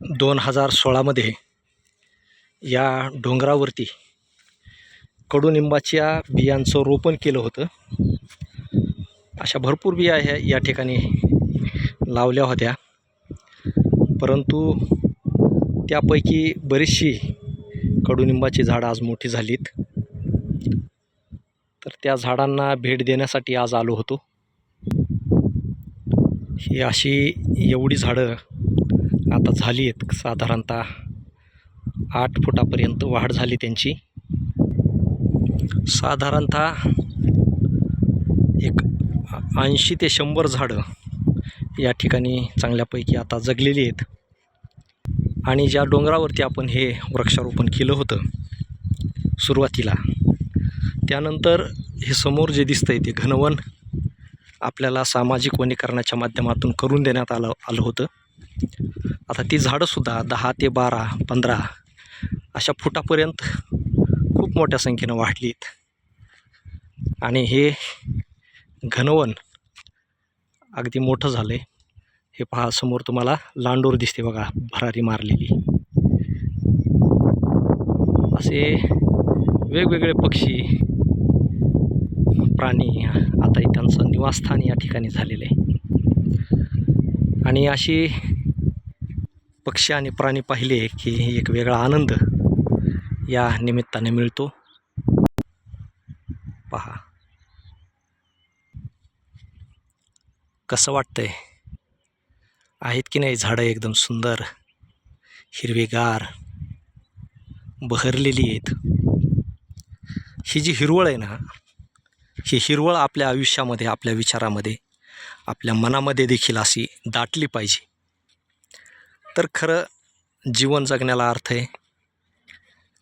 दोन हजार सोळामध्ये या डोंगरावरती कडुनिंबाच्या बियांचं रोपण केलं होतं. अशा भरपूर बिया ह्या या ठिकाणी लावल्या होत्या. परंतु त्यापैकी बरीचशी कडुनिंबाची झाडं आज मोठी झालीत. तर त्या झाडांना भेट देण्यासाठी आज आलो होतो. ही अशी एवढी झाडं आता झाली आहेत साधारणतः आठ फुटापर्यंत वाढ झाली त्यांची. साधारणतः एक ऐंशी ते शंभर झाडं या ठिकाणी चांगल्यापैकी आता जगलेली आहेत. आणि ज्या डोंगरावरती आपण हे वृक्षारोपण केलं होतं सुरुवातीला त्यानंतर हे समोर जे दिसतं आहे ते घनवन आपल्याला सामाजिक वनीकरणाच्या माध्यमातून करून देण्यात आलं आलं होतं. आता ती झाडंसुद्धा दहा ते बारा पंधरा अशा फुटापर्यंत खूप मोठ्या संख्येनं वाढली आहेत आणि हे घनवन अगदी मोठं झालं आहे हे पहा समोर तुम्हाला लांडोर दिसते बघा भरारी मारलेली. असे वेगवेगळे पक्षी प्राणी आता त्यांचं निवासस्थान या ठिकाणी झालेलं आहे. आणि अशी पक्षी आणि प्राणी पाहिले की एक वेगळा आनंद या निमित्ताने मिळतो. पहा. कसं वाटतंय? आहेत की नाही झाडं एकदम सुंदर हिरवीगार बहरलेली आहेत? ही जी हिरवळ आहे ना ही हिरवळ आपल्या आयुष्यामध्ये आपल्या विचारामध्ये आपल्या मनामध्ये देखील अशी दाटली पाहिजे. तर खरं जीवन जगण्याला अर्थ आहे.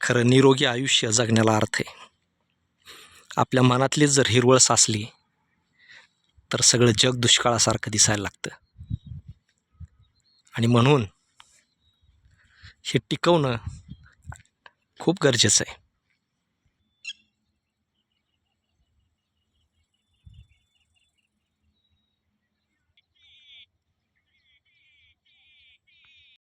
खरं निरोगी आयुष्य जगण्याला अर्थ आहे. आपल्या मनातलीच जर हिरवळ साचली तर सगळं जग दुष्काळासारखं दिसायला लागतं. आणि म्हणून हे टिकवणं खूप गरजेचं आहे.